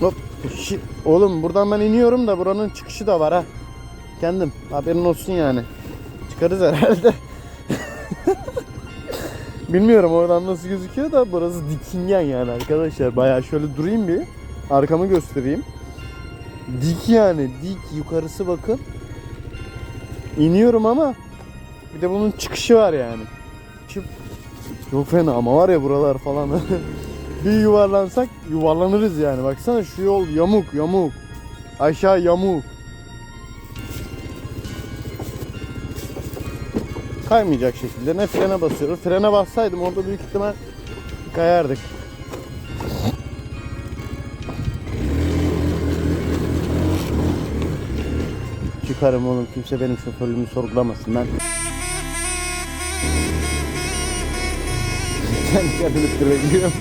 Hop. Şi- Oğlum buradan ben iniyorum da buranın çıkışı da var ha. Kendim. Haberin olsun yani. Çıkarız herhalde. Bilmiyorum oradan nasıl gözüküyor da burası dikingen yani arkadaşlar. Bayağı şöyle durayım bir. Arkamı göstereyim. Dik yani dik yukarısı bakın. İniyorum ama bir de bunun çıkışı var yani. Çıp. Çok fena ama var ya buralar falan. bir yuvarlansak yuvarlanırız yani. Baksana şu yol yamuk yamuk. Aşağı yamuk. Kaymayacak şekilde ne frene basıyoruz. Frene bassaydım orada büyük ihtimal kayardık. Çıkarım oğlum kimse benim şoförlüğümü sorgulamasın ben. Kendi kendimi kırabiliyorum.